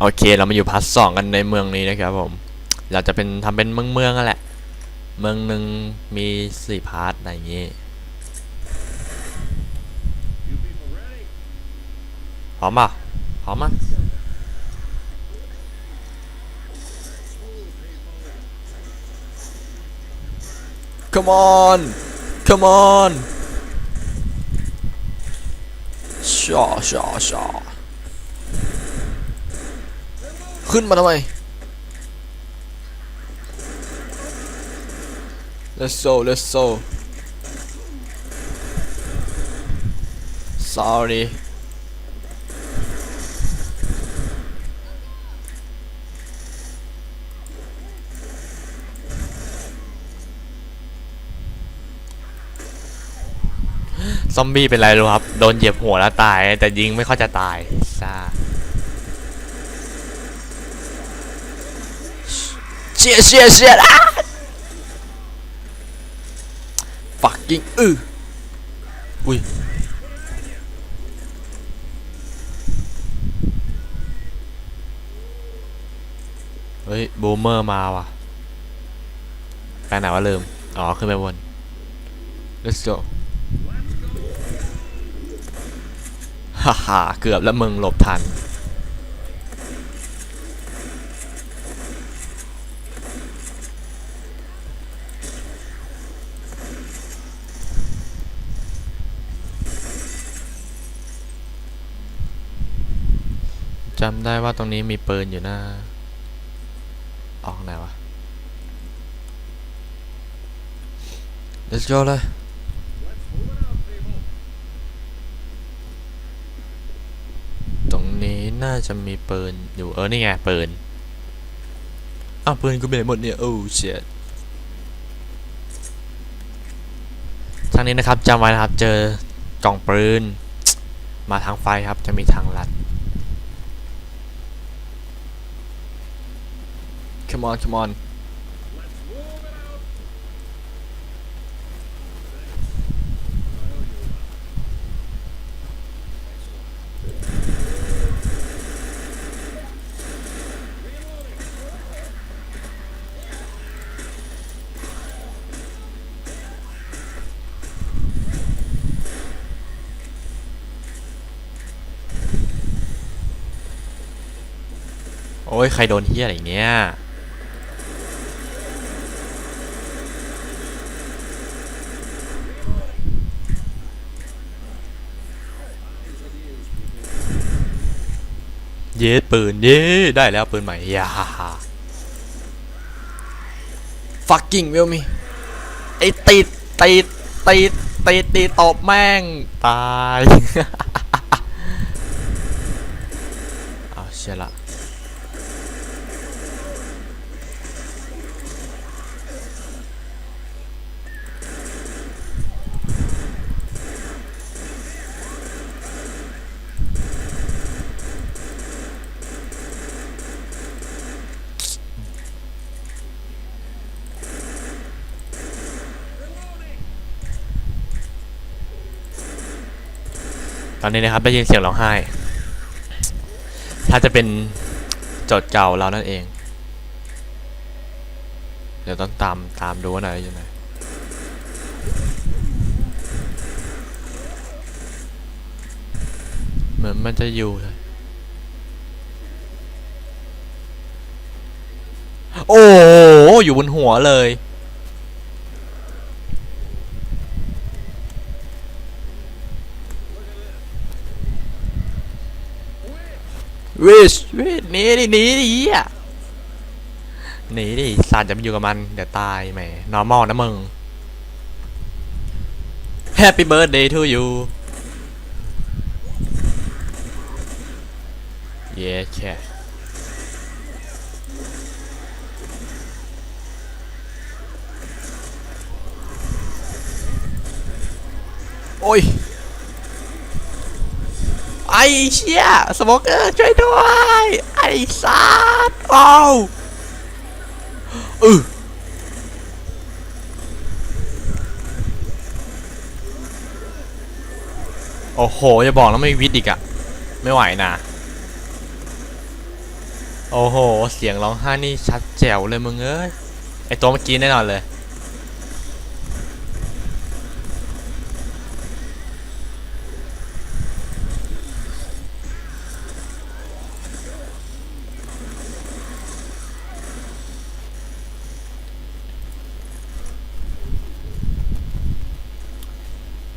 โอเคเรามาอยู่พาร์ทสองกันในเมืองนี้นะครับผมเราจะเป็นทำเป็นเมืองเมืองๆกันแหละ เมืองหนึ่งมีสี่พาร์ทอะไรอย่างงี้พร้อมป่ะพร้อมอะ Come on Come on ชอชอชอ ขึ้นมาทำไม Let's go Let's go Sorry ซอมบี้เป็นไรรู้ครับ โดนเหยียบหัวแล้วตาย แต่ยิงไม่ค่อยจะตายซ่าเชียเชียเชียอะ fucking อืออุ้ยเฮ้ยบูมเมอร์มาว่ะไปไหนวะลืมอ๋อ ขึ้นไปบน let's go ฮ่าฮ่าเกือบแล้วมึงหลบทัน จำได้ว่าตรงนี้มีปืนอยู่นะออกไหนวะ let's go เลยตรงนี้น่าจะมีปืนอยู่เออ นี่ไงปืน อ้าวปืนกูไปไหนหมดเนี่ย โอ้เชียทางนี้นะครับจำไว้นะครับ เจอกล่องปืน มาทางไฟครับจะมีทางลัด come on come on โอ้ย ใครโดนเฮียอะไรเนี้ย เย็ดปืนเย้ได้แล้วปืนใหม่ยาฮ่าฮ่า fucking will me ไอติดติดติดติดติดตบแม่ง ตาย ตอนนี้นะครับได้ยินเสียงร้องไห้ ถ้าจะเป็นโจทย์เก่าเรานั่นเอง เดี๋ยวต้องตามตามดูว่าไหนอยู่ไหนเหมือนมันจะอยู่เลยโอ้อยู่บนหัวเลย วิชวิชหนีดิหนีดิเหี้ยหนีดิสารจะไปอยู่กับมัน เดี๋ยวตายแหม normal นะมึง Happy birthday to you เย้แค่โอ้ย ไอ้เชี่ยสโมเกอร์ช่วยด้วย ไอ้สัตว์เอาอือโอ้โหอย่าบอกนะไม่วิทย์อีกอะไม่ไหวนะ โอ้โห เสียงร้องไห้นี่ชัดแจ๋วเลยมึงเอ้ย ไอตัวเมื่อกี้แน่นอนเลย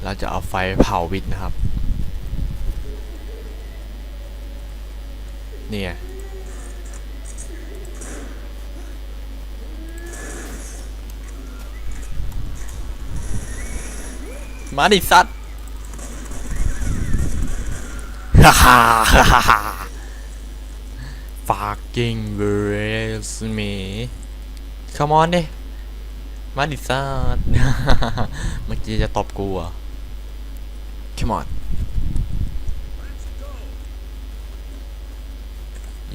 เราจะเอาไฟเผาวิทนะครับ เนี่ยมาดิสัตว์ฮ่าฮ่าฮ่าฮ่า fucking race me come on ดิมาดิสัตว์เมื่อกี้จะตบกูอะ come on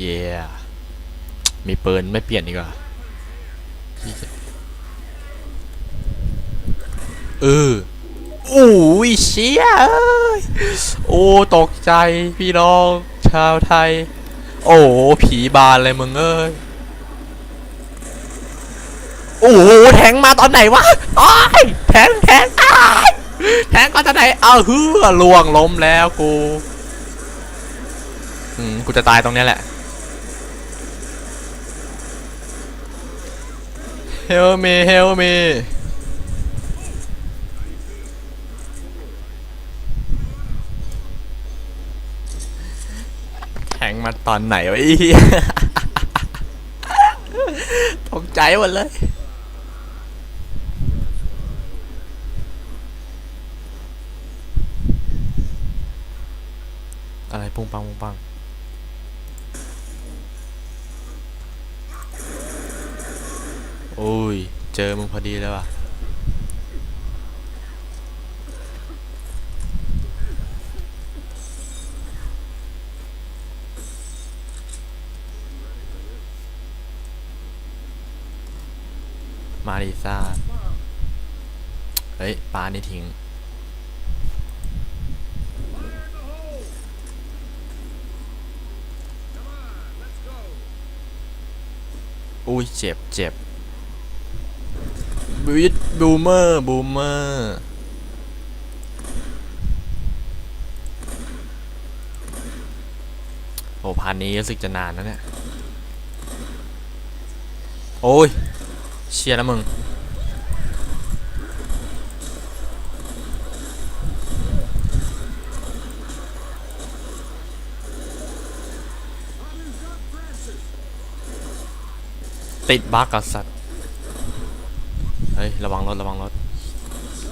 yeah มีปืนไม่เปลี่ยนดีกว่าเออโอ้ยเชี่ยโอ้ตกใจพี่น้อง ชาวไทย โอ้ผีบานเลยมึงเอ้ยโอ้แทงมาตอนไหนวะอ้ายแทงแทงอ้าย แทงมาตอนไหนเอาเฮือล่วงล้มแล้วกู อืม กูจะตายตรงเนี้ยแหละ Help me help me แทงมาตอนไหนวะอีตกใจหมดเลย อะไร ปุ้งปังปุ้งปังโอ้ย เจอมึงพอดีเลยว่ะมาดิซ่าเฮ้ยปลานี่ทิ้ง อุ้ยเจ็บเจ็บบิดบูมเมอร์บูมเมอร์โอ้พันนี้รู้สึกจะนานนะเนี่ย โอ้ย เชียร์นะมึง ติดบั๊กกับสัตว์ เฮ้ย ระวังรถ ระวังรถ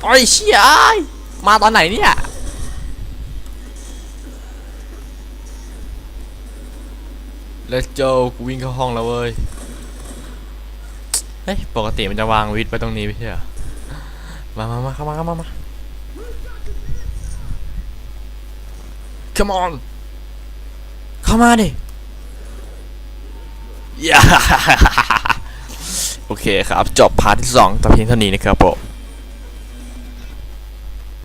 โอ้ยเชี่ยเอ้ยมาตอนไหนเนี่ย Let's go กูวิ่งเข้าห้องแล้วเว้ย เฮ้ย ปกติมันจะวางวิทย์ไว้ตรงนี้ไม่ใช่เหรอ มามามาเข้ามาเข้ามามา Come on เข้ามาดิอย่า โอเคครับ จบพาร์ทที่2แต่เพียงเท่านี้นะครับผม